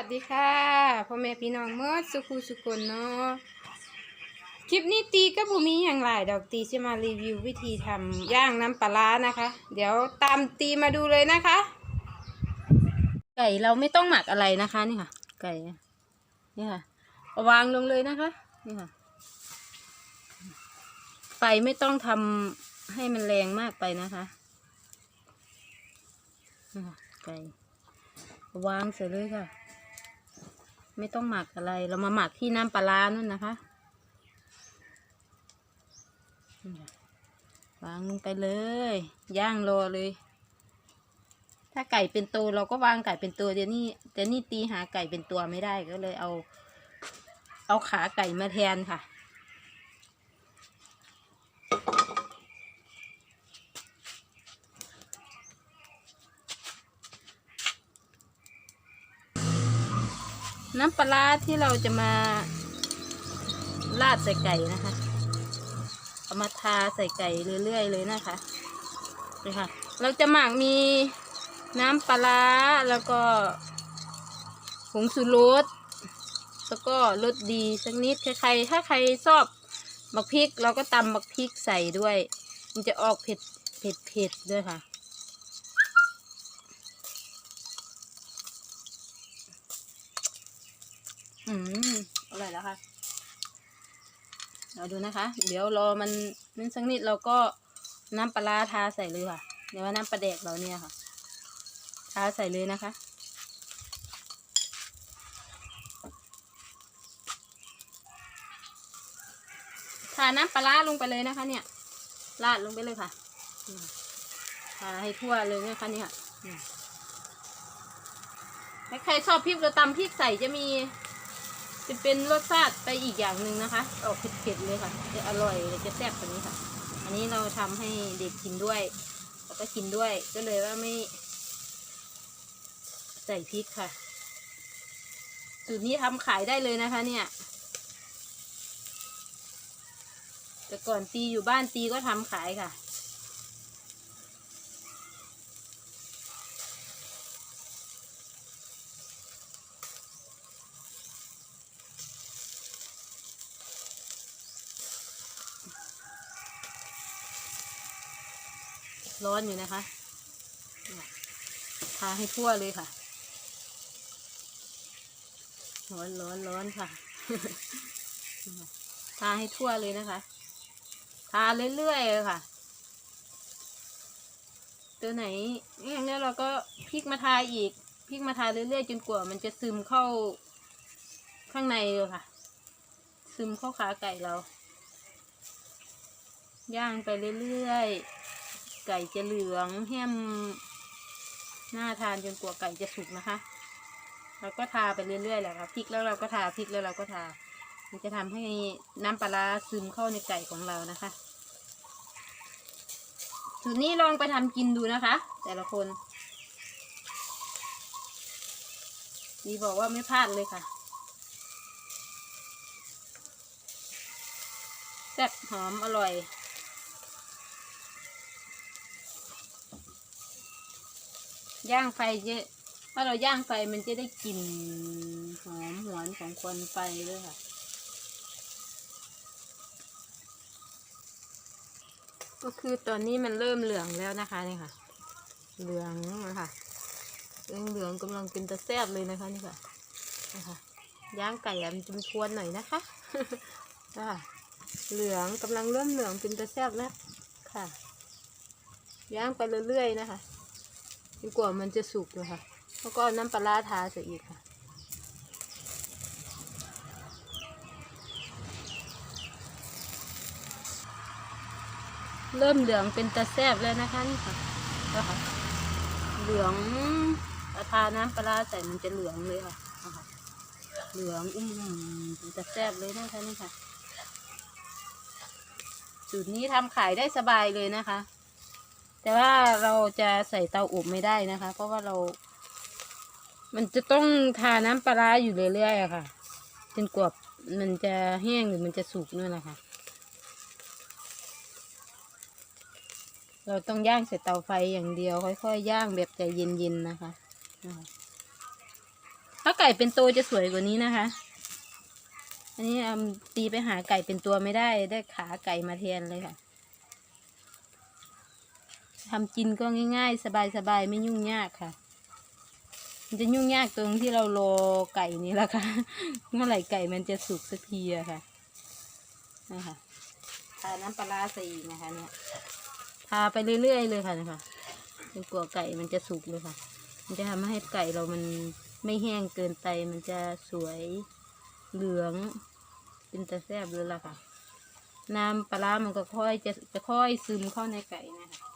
วัสดีค่ะพ่อแม่พี่น้องเมื่อสุขุสุคนเนาะคลิปนี้ตีก็บุมีอย่างไรดอกตีจะมารีวิววิธีทำย่างน้ำปลาร้านะคะ เดี๋ยวตามตีมาดูเลยนะคะ ไก่เราไม่ต้องหมักอะไรนะคะนี่ค่ะ ไก่นี่ค่ะาวางลงเลยนะคะนี่ค่ะไฟไม่ต้องทำให้มันแรงมากไปนะคะนี่ค่ะไก่วางเสร็จเลยค่ะ ไม่ต้องหมักอะไร เรามาหมักที่น้ำปลาร้านั่นนะคะนี่ค่ะวางลงไปเลย ย่างรอเลย ถ้าไก่เป็นตัวเราก็วางไก่เป็นตัวเดี๋ยวนี้แต่นี่ตีหาไก่เป็นตัวไม่ได้ก็เลยเอา เอาขาไก่มาแทนค่ะ น้ำปลาที่เราจะมาราดใส่ไก่นะคะ เอามาทาใส่ไก่เรื่อยๆเลยนะคะนี่ค่ะ เราจะหมักมีน้ำปลาแล้วก็ผงชูรสแล้วก็รสดีสักนิดใครๆถ้าใครชอบบักพริก เราก็ตำบักพริกใส่ด้วย มันจะออกเผ็ดเผ็ดเผ็ดด้วยค่ะ อืมอร่อยแล้วค่ะ เราดูนะคะ เดี๋ยวรอมันนึ่งสักนิดเราก็น้ำปลาทาใส่เลยค่ะเดี๋ยวว่าน้ำปลาแดกเราเนี่ยค่ะ ทาใส่เลยนะคะ ทาน้ำปลาลงไปเลยนะคะ เนี่ย ราดลงไปเลยค่ะ ทาให้ทั่วเลยนะคะเนี่ยถ้าใครชอบพริกเราตำพริกใส่จะมี จะเป็นรสชาติไปอีกอย่างหนึ่งนะคะ ออกเผ็ดๆเลยค่ะ จะอร่อยจะแซ่บกว่านี้ค่ะ อันนี้เราทำให้เด็กกินด้วย แล้วก็กินด้วย ก็เลยว่าไม่ใส่พริกค่ะ สูตรนี้ทำขายได้เลยนะคะ เนี่ย แต่ก่อนตีอยู่บ้านตีก็ทำขายค่ะ ร้อนอยู่นะคะทาให้ทั่วเลยค่ะ ร้อนร้อนร้อนค่ะ ทาให้ทั่วเลยนะคะ ทาเรื่อยๆเลยค่ะ ตัวไหนอย่างนี้เราก็พลิกมาทาอีก พลิกมาทาเรื่อยๆจนกว่ามันจะซึมเข้าข้างในเลยค่ะ ซึมเข้าขาไก่เรา ย่างไปเรื่อยๆ ไก่จะเหลืองแฮมน่าทานจนกว่าไก่จะสุกนะคะ เราก็ทาไปเรื่อยๆแหละค่ะพริกแล้วเราก็ทาพริกแล้วเราก็ทา มันจะทำให้น้ำปลาร้าซึมเข้าในไก่ของเรานะคะสูตรนี้ลองไปทำกินดูนะคะ แต่ละคนดีบอกว่าไม่พลาดเลยค่ะแซ่บหอมอร่อย ย่างไฟเยอะถ้าเราย่างไฟมันจะได้กลิ่นหอมหวนของควันไฟด้วยค่ะก็คือตอนนี้มันเริ่มเหลืองแล้วนะคะนี่ค่ะ เหลืองนะคะเหลืองเหลืองกำลังเป็นตะแซบเลยนะคะนี่ค่ะนะคะย่างไก่อะมันจะควนหน่อยนะคะค่ะเหลืองกำลังเริ่มเหลืองเป็นตะแซบแล้วค่ะ ย่างไปเรื่อยๆนะคะ จนกว่ามันจะสุกเลยค่ะ แล้วก็น้ำปลาราทาใส่อีกค่ะเริ่มเหลืองเป็นตะแซบแล้วนะคะนี่ค่ะแล้วค่ะเหลืองทาน้ำปลาใส่มันจะเหลืองเลยค่ะเอาค่ะ เหลืองอุ้มเป็นตะแซบเลยนะคะนี่ค่ะ สูตรนี้ทำขายได้สบายเลยนะคะ แต่ว่าเราจะใส่เตาอบไม่ได้นะคะ เพราะว่าเรา มันจะต้องทาน้ำปลาอยู่เรื่อยๆอะค่ะ จนกว่ามันจะแห้งหรือมันจะสุกนั่นแหละค่ะ เราต้องย่างใส่เตาไฟอย่างเดียว ค่อยๆย่างแบบใจเย็นๆนะคะ ถ้าไก่เป็นตัวจะสวยกว่านี้นะคะ อันนี้อืมตีไปหาไก่เป็นตัวไม่ได้ได้ขาไก่มาแทนเลยค่ะ ทำกินก็ง่าย ๆ สบายๆ ไม่ยุ่งยากค่ะ มันจะยุ่งยากตรงที่เรารอไก่นี้แหละค่ะ เมื่อไหร่ไก่มันจะสุกสักทีอะค่ะนะคะทาน้ำปลาใส่นะคะเนี่ยทาไปเรื่อยๆเลยค่ะนะคะจนกว่าไก่มันจะสุกเลยค่ะ มันจะทำให้ไก่เรามันไม่แห้งเกินไป มันจะสวยเหลือง เป็นตะแซบเลยล่ะค่ะ น้ำปลาร้ามันก็ค่อยจะจะค่อยซึมเข้าในไก่นะคะ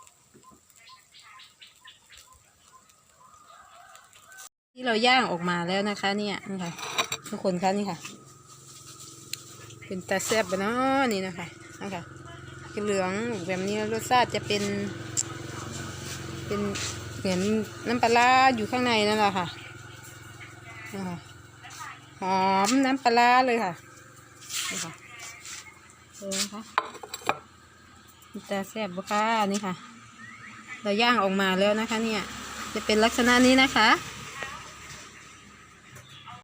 ที่เราย่างออกมาแล้วนะคะ เนี่ยนี่ค่ะ ทุกคนคะนี่ค่ะ เป็นตาแซบปเนาะนี่นะคะนะคะเหลืองแบบนี้รสชาติจะเป็น เป็นเหมือนน้ำปลาอยู่ข้างในนั่นแหละค่ะนะคะหอมน้ำปลาเลยค่ะนี่ค่ะเออนะคะเป็นตาแซ่บปะคะนี่ค่ะ เราย่างออกมาแล้วนะคะ เนี่ย จะเป็นลักษณะนี้นะคะ